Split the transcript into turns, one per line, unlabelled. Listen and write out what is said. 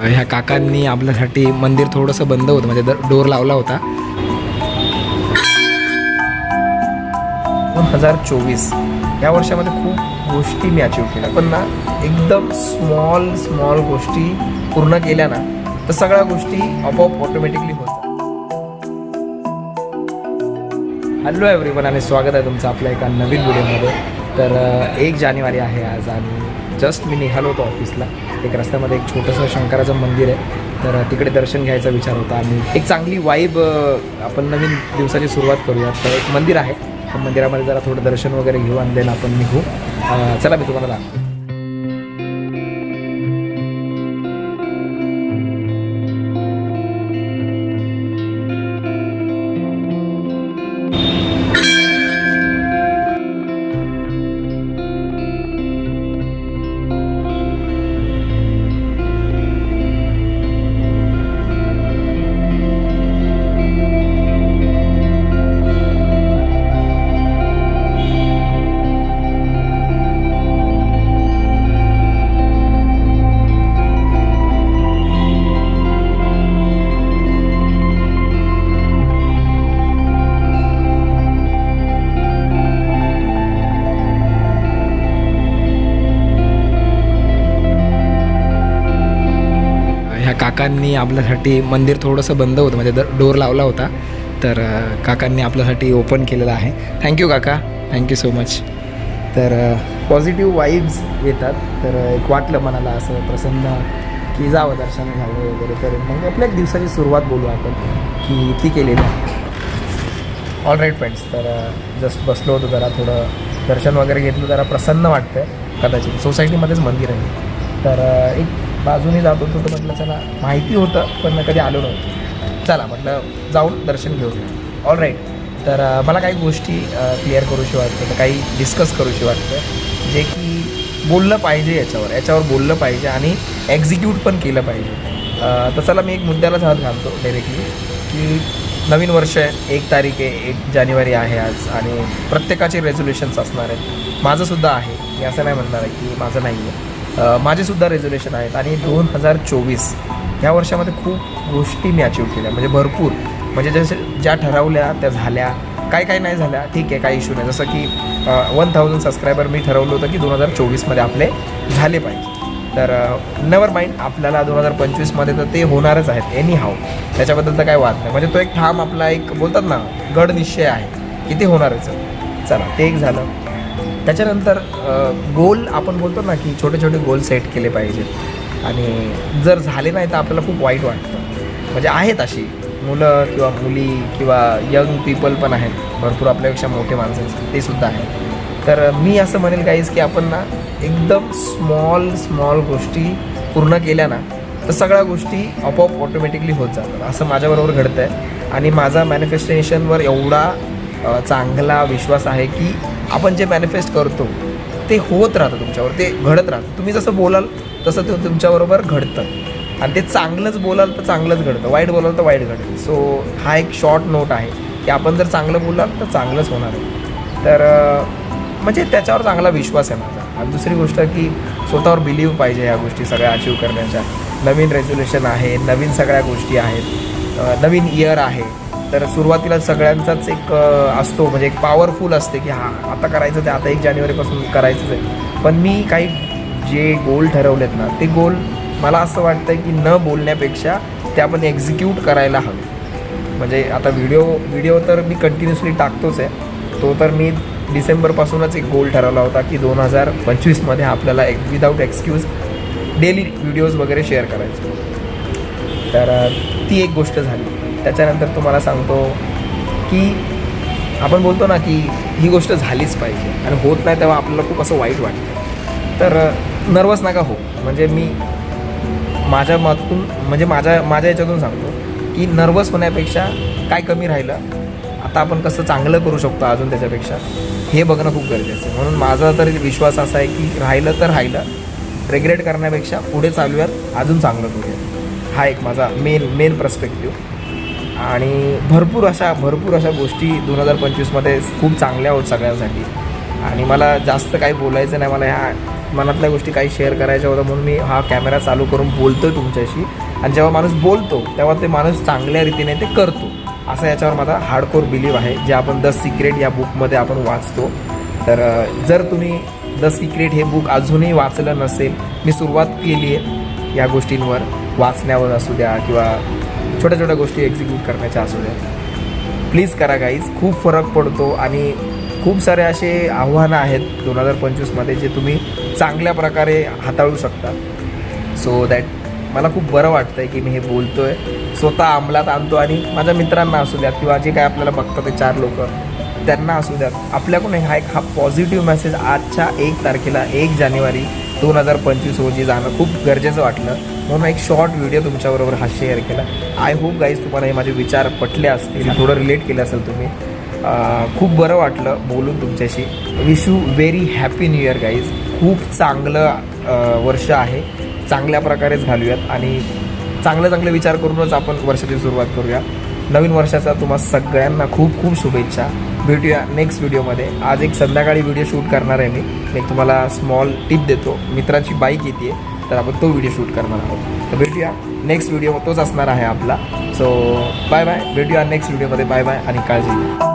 ह्या काकांनी आपल्यासाठी मंदिर थोडंसं बंद होतं म्हणजे डोर लावला होता. दोन हजार चोवीस. या वर्षामध्ये खूप गोष्टी मी अचीव केल्या. पण ना एकदम स्मॉल स्मॉल गोष्टी पूर्ण केल्या ना तर सगळ्या गोष्टी आपोआप ऑटोमॅटिकली होतात. हॅलो एव्हरीवन आणि स्वागत आहे तुमचं आपल्या एका नवीन व्हिडिओमध्ये तर एक जानेवारी आहे आज आणि जस्ट मी निघालो होतो ऑफिसला. एक रस्त्यामध्ये एक छोटंसं शंकराचं मंदिर आहे. तर तिकडे दर्शन घ्यायचा विचार होता आणि एक चांगली वाईब आपण नवीन दिवसाची सुरुवात करूया तर एक मंदिर आहे. त्या मंदिरामध्ये जरा थोडं दर्शन वगैरे घेऊ आणि देन आपण निघू. चला मी तुम्हाला दाखवतो. काकांनी आपल्यासाठी मंदिर थोडंसं बंद होतं म्हणजे डोर लावला होता. तर काकांनी आपल्यासाठी ओपन केलेलं आहे. थँक्यू काका. थँक्यू सो मच तर पॉझिटिव्ह वाईब्स येतात. तर एक वाटलं मनाला असं प्रसन्न की जावं दर्शन घ्यावं वगैरे तर मग आपल्या एक दिवसाची सुरुवात बोलू आपण की ती केलेली. ऑल राईट फ्रेंड्स तर जस्ट बसलो होतो जरा थोडं. दर्शन वगैरे घेतलं जरा प्रसन्न वाटतं कदाचित सोसायटीमध्येच मंदिर आहे. तर एक बाजूने जात होतो तर म्हटलं चला माहिती होतं पण कधी आलो नव्हतं. चला म्हटलं जाऊन दर्शन घेऊया. ऑल राईट तर मला काही गोष्टी क्लिअर करूशी वाटतं तर काही डिस्कस करूशी वाटतं जे की बोललं पाहिजे याच्यावर याच्यावर बोललं पाहिजे आणि एक्झिक्यूट पण केलं पाहिजे. तसाला तर चला मी एक मुद्द्यालाच हात घालतो डायरेक्टली की नवीन वर्ष आहे एक तारीख आहे एक जानेवारी आहे आज आणि प्रत्येकाचे रेझोल्युशन्स असणार आहेत. माझंसुद्धा आहे मी असं नाही म्हणणार आहे की माझं नाही आहे माझेसुद्धा रेझोल्युशन आहेत. आणि दोन हजार चोवीस ह्या वर्षामध्ये खूप गोष्टी मी अचीव केल्या. म्हणजे भरपूर. म्हणजे जसे ज्या ठरवल्या त्या झाल्या. काय काय नाही झाल्या. ठीक आहे काही इश्यू नाही. जसं की वन थाउजंड सबस्क्रायबर मी ठरवलं होतं की दोन हजार चोवीसमध्ये आपले झाले पाहिजे. तर नेवर माइंड आपल्याला दोन हजार पंचवीसमध्ये तर ते होणारच आहेत. एनी हाव त्याच्याबद्दल तर काय वाद नाही. म्हणजे तो एक ठाम आपला एक बोलतात ना गड निश्चय आहे की ते होणारच चला ते एक झालं. त्याच्यानंतर गोल आपण बोलतो ना की छोटे छोटे गोल सेट केले पाहिजेत. आणि जर झाले नाही तर आपल्याला खूप वाईट वाटतं. म्हणजे आहेत अशी मुलं किंवा मुली किंवा यंग पीपल पण आहेत. भरपूर आपल्यापेक्षा मोठे माणसं ते सुद्धा आहेत. तर मी असं म्हणेल काहीच की आपण ना एकदम स्मॉल स्मॉल गोष्टी पूर्ण केल्या ना तर सगळ्या गोष्टी आपोआप ऑटोमॅटिकली होत जातात. असं माझ्याबरोबर घडतं आहे आणि माझा मॅनिफेस्टेशनवर एवढा चांगला विश्वास आहे की आपण जे मॅनिफेस्ट करतो ते होत राहतं तुमच्यावर ते घडत राहतं. तुम्ही जसं बोलाल तसं ते तुमच्याबरोबर घडतं. आणि ते चांगलंच बोलाल तर चांगलंच घडतं. वाईट बोलाल तर वाईट घडतं. सो हा एक शॉर्ट नोट आहे की आपण जर चांगलं बोलाल तर चांगलंच होणार आहे. तर म्हणजे त्याच्यावर चांगला विश्वास आहे माझा. आणि दुसरी गोष्ट की स्वतःवर बिलीव्ह पाहिजे ह्या गोष्टी सगळ्या अचीव करण्याच्या. नवीन रेझोल्युशन आहे नवीन सगळ्या गोष्टी आहेत. नवीन इयर आहे. तर सुरुवातीला सगळ्यांचाच एक असतो म्हणजे एक पॉवरफुल असते की हां आता करायचं ते आता एक जानेवारीपासून करायचंच आहे. पण मी काही जे गोल ठरवलेत ना ते गोल मला असं वाटतं की न बोलण्यापेक्षा ते आपण एक्झिक्यूट करायला हवे. म्हणजे आता व्हिडिओ व्हिडिओ तर मी कंटिन्युअसली टाकतोच आहे. तो तर मी डिसेंबरपासूनच एक गोल ठरवला होता की दोन हजार पंचवीसमध्ये आपल्याला एक विदाऊट एक्सक्यूज डेली व्हिडिओज वगैरे शेअर करायचे. तर ती एक गोष्ट झाली. त्याच्यानंतर तुम्हाला सांगतो की आपण बोलतो ना की ही गोष्ट झालीच पाहिजे आणि होत नाही तेव्हा आपल्याला खूप असं वाईट वाटतं. तर नर्वस नका हो म्हणजे मी माझ्या मतातून म्हणजे माझ्या माझ्या याच्यातून सांगतो की नर्वस होण्यापेक्षा काय कमी राहिलं आता आपण कसं चांगलं करू शकतो अजून त्याच्यापेक्षा हे बघणं खूप गरजेचं आहे. म्हणून माझा तरी विश्वास असा आहे की राहिलं तर राहिलं रेग्रेट करण्यापेक्षा पुढे चालूयात अजून चांगलं करूयात. हा एक माझा मेन मेन पर्स्पेक्टिव्ह आणि भरपूर अशा भरपूर अशा गोष्टी दोन हजार पंचवीसमध्ये खूप चांगल्या होत सगळ्यांसाठी. आणि मला जास्त काही बोलायचं नाही मला ह्या मनातल्या गोष्टी काही शेअर करायच्या होत्या म्हणून मी हा कॅमेरा चालू करून बोलतो आहे तुमच्याशी. आणि जेव्हा माणूस बोलतो तेव्हा ते माणूस चांगल्या रीतीने ते करतो. असा याच्यावर माझा हार्डकोर बिलीव आहे जे आपण द सिक्रेट या बुकमध्ये आपण वाचतो. तर जर तुम्ही द सिक्रेट हे बुक अजूनही वाचलं नसेल मी सुरुवात केली आहे या गोष्टींवर. वाचण्यावर असू द्या किंवा छोट्या छोट्या गोष्टी एक्झिक्यूट करण्याच्या असू द्या. प्लीज करा काहीच खूप फरक पडतो आणि खूप सारे असे आव्हानं आहेत दोन हजार पंचवीसमध्ये जे तुम्ही चांगल्या प्रकारे हाताळू शकता. सो दॅट मला खूप बरं वाटतं आहे की मी हे बोलतो आहे स्वतः अंमलात आणतो आणि माझ्या मित्रांना असू द्यात किंवा जे काय आपल्याला बघतात ते चार लोक त्यांना असू द्यात. आपल्याकडून हा एक हा पॉझिटिव्ह मेसेज आजच्या एक तारखेला एक जानेवारी दोन हजार पंचवीस रोजी जाणं खूप गरजेचं वाटलं. म्हणून एक शॉर्ट व्हिडिओ तुमच्याबरोबर हा शेअर केला. आय होप गाईज तुम्हाला हे माझे विचार पटले असतील थोडं रिलेट केलं असेल तुम्ही. खूप बरं वाटलं बोलून तुमच्याशी. Wish you very happy new year guys खूप चांगलं वर्ष आहे. चांगल्या प्रकारेच घालूयात आणि चांगले चांगले विचार करूनच आपण वर्षाची सुरुवात करूया. नवीन वर्षाचा तुम्हा सगळ्यांना खूप खूप शुभेच्छा. भेटूया नेक्स्ट व्हिडिओमध्ये आज एक संध्याकाळी व्हिडिओ शूट करणार आहे मी. मी एक तुम्हाला स्मॉल टिप देतो. मित्राची बाईक येते तर आपण तो व्हिडिओ शूट करणार आहोत. तर भेटूया. नेक्स्ट व्हिडिओ तोच असणार आहे आपला. सो बाय बाय भेटूया नेक्स्ट व्हिडिओमध्ये बाय बाय आणि काळजी घ्या.